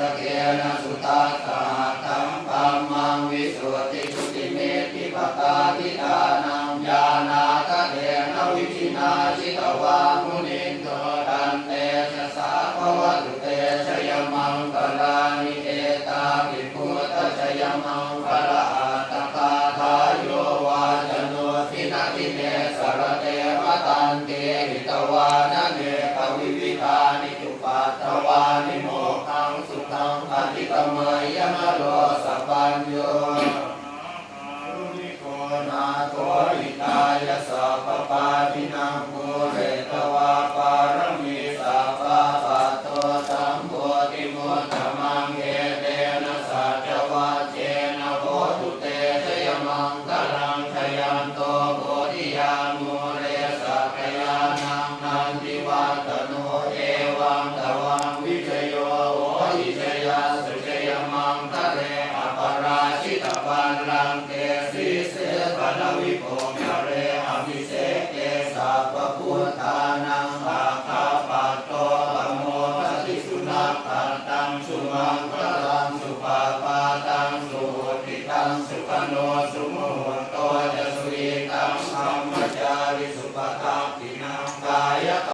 จเกนะสุตาสาธัมปัมมังวิสุติสุติเมติปตาทิตานังญาณาคเดนะวิชินาชิตวามุนินโตตันเตชะสาภวตุเตชยมังคลานิเอตาภิพุตชยมังคลา นังอธิกมยมโลสัพพัญโยรุนิโกนาโตอิตายะสัพปาทินังปุเรตวาปารมีสัพพะปัตโตสัมโพธิมุตมังเอเตนะสัจวัจเจนะโหตุเตชยมังคลังชยันโตโพธิยามุเรสัพยานังนันติวัตโนเอวังตว นังเกสิเสปนวิโกนเรอภิเสเกสัพพุทธานังอาคาปัตโตปโมติสุนัขตันตังสุมังกรังสุปาปาตังสุติตังสุปโนสุโมโตยสุยตังธรรมจาริสุปตาตินา